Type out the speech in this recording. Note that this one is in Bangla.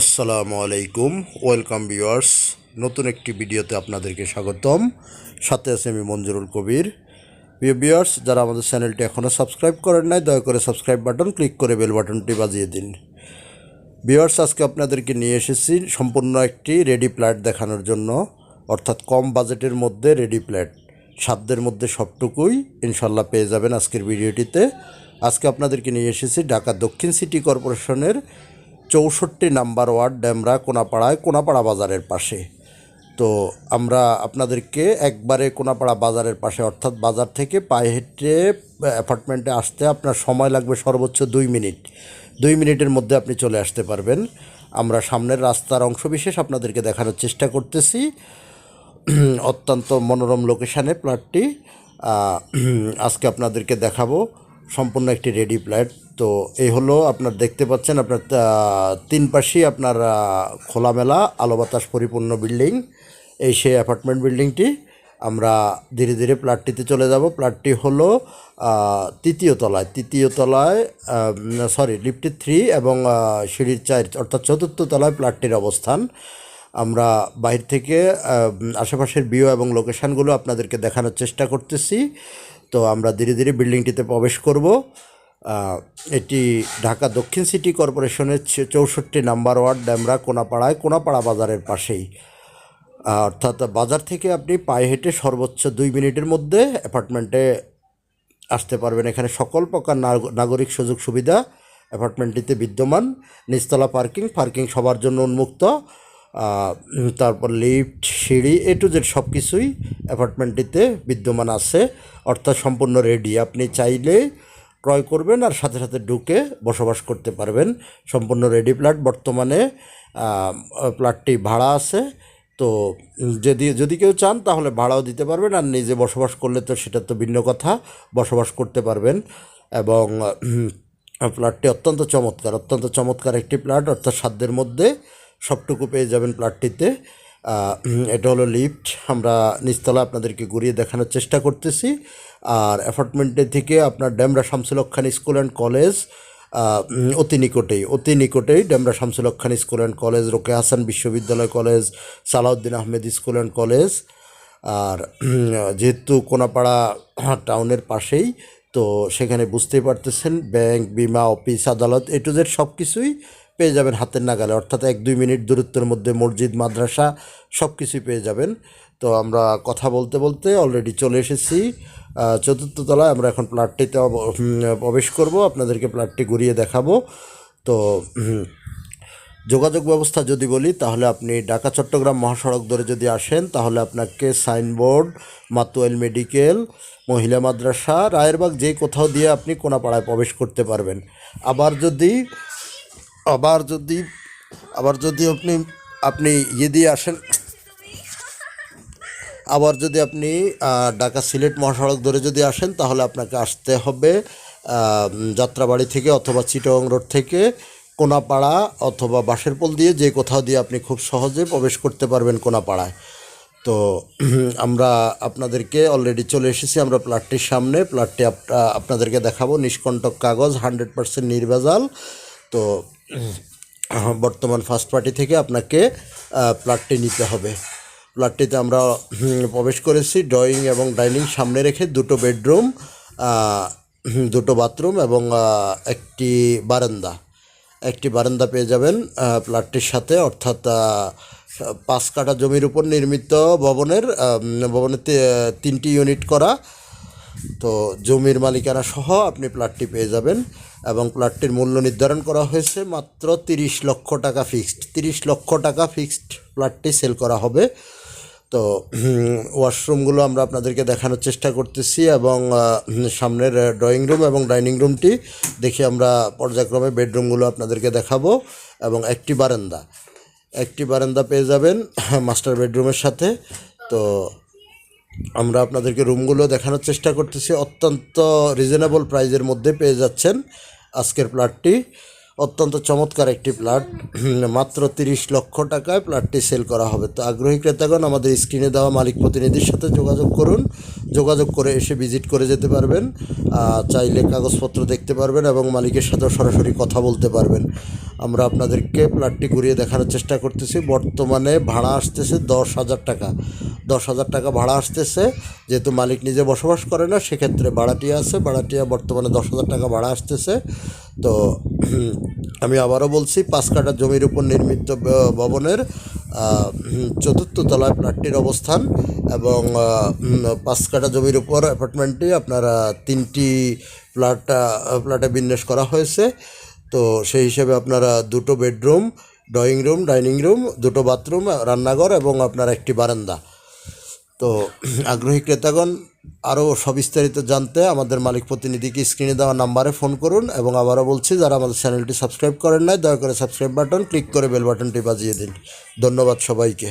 আসসালামু আলাইকুম, ওয়েলকাম ভিউয়ার্স। নতুন একটি ভিডিওতে আপনাদেরকে স্বাগতম। সাথে আছে আমি মঞ্জুরুল কবির। ভিউয়ার্স, যারা আমাদের চ্যানেলটি এখনও সাবস্ক্রাইব করেন নাই, দয়া করে সাবস্ক্রাইব বাটন, ক্লিক করে বেল বাটনটি বাজিয়ে দিন। ভিউয়ার্স, আজকে আপনাদেরকে নিয়ে এসেছি সম্পূর্ণ একটি রেডি প্ল্যাট দেখানোর জন্য, অর্থাৎ কম বাজেটের মধ্যে রেডি প্ল্যাট সাধ্যের মধ্যে সবটুকুই ইনশাল্লাহ পেয়ে যাবেন আজকের ভিডিওটিতে। আজকে আপনাদেরকে নিয়ে এসেছি ঢাকা দক্ষিণ সিটি কর্পোরেশনের চৌষট্টি নাম্বার ওয়ার্ড ড্যামরা কোনাপাড়ায় কোনাপাড়া বাজারের পাশে। তো আমরা আপনাদেরকে একবারে কোনাপাড়া বাজারের পাশে, অর্থাৎ বাজার থেকে পায়ে হেঁটে অ্যাপার্টমেন্টে আসতে আপনার সময় লাগবে সর্বোচ্চ দুই মিনিট। দুই মিনিটের মধ্যে আপনি চলে আসতে পারবেন। আমরা সামনের রাস্তার অংশবিশেষ আপনাদেরকে দেখানোর চেষ্টা করতেছি। অত্যন্ত মনোরম লোকেশানে প্লটটি। আজকে আপনাদেরকে দেখাবো। সম্পূর্ণ একটি রেডি প্ল্যাট তো এই হলো আপনার দেখতে পাচ্ছেন, আপনার তিন পাশেই আপনার খোলামেলা আলো বাতাস পরিপূর্ণ বিল্ডিং এই সেই অ্যাপার্টমেন্ট বিল্ডিংটি আমরা ধীরে ধীরে প্লাটটিতে চলে যাব। প্লাটটি হলো তৃতীয় তলায়। তৃতীয় তলায় সরি লিফটি থ্রি এবং সিঁড়ির চার, অর্থাৎ চতুর্থ তলায় প্লাটটির অবস্থান। আমরা বাইরে থেকে আশেপাশের ভিউ এবং লোকেশানগুলো আপনাদেরকে দেখানোর চেষ্টা করতেছি। তো আমরা ধীরে ধীরে বিল্ডিংটিতে প্রবেশ করব। এটি ঢাকা দক্ষিণ সিটি কর্পোরেশনের চৌষট্টি নাম্বার ওয়ার্ড ড্যামরা কোনাপাড়ায়, কোনাপাড়া বাজারের পাশেই। অর্থাৎ বাজার থেকে আপনি পায়ে হেঁটে সর্বোচ্চ দুই মিনিটের মধ্যে অ্যাপার্টমেন্টে আসতে পারবেন। এখানে সকল প্রকার নাগ- নাগরিক সুযোগ সুবিধা অ্যাপার্টমেন্টটিতে বিদ্যমান। নিচতলা পার্কিং পার্কিং সবার জন্য উন্মুক্ত। তারপর লিফট, সিঁড়ি, এ টু জেড সব কিছুই অ্যাপার্টমেন্টটিতে বিদ্যমান আছে। অর্থাৎ সম্পূর্ণ রেডি আপনি চাইলে ক্রয় করবেন আর সাথে সাথে ঢুকে বসবাস করতে পারবেন। সম্পূর্ণ রেডি প্লাট বর্তমানে প্লাটটি ভাড়া আছে। তো যদি যদি কেউ চান তাহলে ভাড়াও দিতে পারবেন আর নিজে বসবাস করলে তো সেটা তো ভিন্ন কথা, বসবাস করতে পারবেন। এবং প্লাটটি অত্যন্ত চমৎকার। অত্যন্ত চমৎকার একটি প্লাট অর্থাৎ সাধ্যের মধ্যে সবটুকু পেয়ে যাবেন প্লাটটিতে। এটা হলো লিফট। আমরা নিচতলা আপনাদেরকে ঘুরিয়ে দেখানোর চেষ্টা করতেছি। আর অ্যাপার্টমেন্টের থেকে আপনার Demra Shamsulhaq school and college অতি নিকটেই অতি নিকটেই Demra Shamsul Haque Khan school and college রোকে Hasan বিশ্ববিদ্যালয় college, Salauddin Ahmed school and college. আর যেহেতু কোনাপাড়া টাউনের পাশেই, তো সেখানে বুঝতেই পারতেছেন, ব্যাংক, বিমা, অফিস, আদালত, এ টু জেড সব কিছুই পেয়ে যাবেন হাতের নাগালে। অর্থাৎ এক দুই মিনিট দূরত্বের মধ্যে মসজিদ, মাদ্রাসা সব কিছুই পেয়ে যাবেন। তো আমরা কথা বলতে বলতে অলরেডি চলে এসেছি। চতুর্থ তলায় আমরা এখন প্লাটটিতে প্রবেশ করব। আপনাদেরকে প্লাটটি ঘুরিয়ে দেখাবো। তো যোগাযোগ ব্যবস্থা যদি বলি, তাহলে আপনি ঢাকা, চট্টগ্রাম মহাসড়ক ধরে যদি আসেন, তাহলে আপনাকে সাইনবোর্ড, মাতুয়েল মেডিকেল, মহিলা মাদ্রাসা, রায়েরবাগ যে কোথাও দিয়ে আপনি কোনাপাড়ায় প্রবেশ করতে পারবেন। আবার যদি আবার যদি আবার যদি আপনি আপনি ইয়ে দিয়ে আসেন, আবার যদি আপনি ঢাকা সিলেট মহাসড়ক ধরে যদি আসেন, তাহলে আপনাকে আসতে হবে যাত্রাবাড়ি থেকে অথবা চিটং রোড থেকে কোনাপাড়া অথবা বাঁশেরপোল দিয়ে যে কোথাও দিয়ে আপনি খুব সহজে প্রবেশ করতে পারবেন কোনাপাড়ায়। তো, আমরা আপনাদেরকে অলরেডি চলে এসেছি, আমরা প্লাটটির সামনে। প্লাটটি আপনাদেরকে দেখাবো, নিষ্কণ্টক কাগজ, হান্ড্রেড পার্সেন্ট নির্ভেজাল। তো বর্তমান ফার্স্ট পার্টি থেকে আপনাকে প্লাটটি নিতে হবে। প্লাটটিতে আমরা প্রবেশ করেছি ড্রয়িং এবং ডাইনিং সামনে রেখে দুটো বেডরুম দুটো বাথরুম এবং একটি বারান্দা। একটি বারান্দা পেয়ে যাবেন প্লাটটির সাথে, অর্থাৎ পাঁচ কাটা জমির উপর নির্মিত ভবনের ভবনের তিনটি ইউনিট করা তো জমির মালিকানা সহ আপনি প্লাটটি পেয়ে যাবেন এবং প্লাটটির মূল্য নির্ধারণ করা হয়েছে মাত্র তিরিশ লক্ষ টাকা ফিক্সড তিরিশ লক্ষ টাকা ফিক্সড প্লাটটি সেল করা হবে। তো ওয়াশরুমগুলো আমরা আপনাদেরকে দেখানোর চেষ্টা করতেছি এবং সামনের ড্রয়িং রুম এবং ডাইনিং রুমটি দেখি আমরা পর্যায়ক্রমে বেডরুমগুলো আপনাদেরকে দেখাবো এবং একটি বারান্দা। একটি বারান্দা পেয়ে যাবেন মাস্টার বেডরুমের সাথে। তো আমরা আপনাদেরকে রুমগুলো দেখানোর চেষ্টা করতেছি। অত্যন্ত রিজনেবল প্রাইজের মধ্যে পেয়ে যাচ্ছেন আজকের প্লটটি অত্যন্ত চমৎকার একটি প্লট মাত্র তিরিশ লক্ষ টাকায় প্লটটি সেল করা হবে। তো আগ্রহী ক্রেতাগণ, আমাদের স্ক্রিনে দেওয়া মালিক প্রতিনিধির সাথে যোগাযোগ করুন। যোগাযোগ করে এসে ভিজিট করে যেতে পারবেন। চাইলে কাগজপত্র দেখতে পারবেন এবং মালিকের সাথেও সরাসরি কথা বলতে পারবেন। আমরা আপনাদেরকে প্লটটি ঘুরিয়ে দেখানোর চেষ্টা করতেছি। বর্তমানে ভাড়া আসতেছে দশ হাজার টাকা। দশ হাজার টাকা ভাড়া আসতেছে। যেহেতু মালিক নিজে বসবাস করে না, সেক্ষেত্রে ভাড়াটিয়া আছে। ভাড়াটিয়া বর্তমানে দশ হাজার টাকা ভাড়া আসতেছে। তো আমি আবারও বলছি, পাঁচ কাঠা জমির উপর নির্মিত ভবনের চতুর্থ তলায় ফ্ল্যাটটির অবস্থান এবং পাঁচ কাঠা জমির উপর অ্যাপার্টমেন্টটি আপনার তিনটি ফ্ল্যাট ফ্ল্যাটে বিন্যাস করা হয়েছে। তো সেই হিসেবে আপনারা দুটো bedroom, drawing room, dining room, দুটো বাথরুম, রান্নাঘর এবং আপনার একটি বারান্দা। তো আগ্রহী ক্রেতাগণ আরও সবিস্তারিত জানতে আমাদের মালিক প্রতিনিধিকে স্ক্রিনে দেওয়া নাম্বারে ফোন করুন এবং আবারও বলছি, যারা আমাদের চ্যানেলটি সাবস্ক্রাইব করেন নাই, দয়া করে সাবস্ক্রাইব বাটন ক্লিক করে বেল বাটনটি বাজিয়ে দিন। ধন্যবাদ সবাইকে।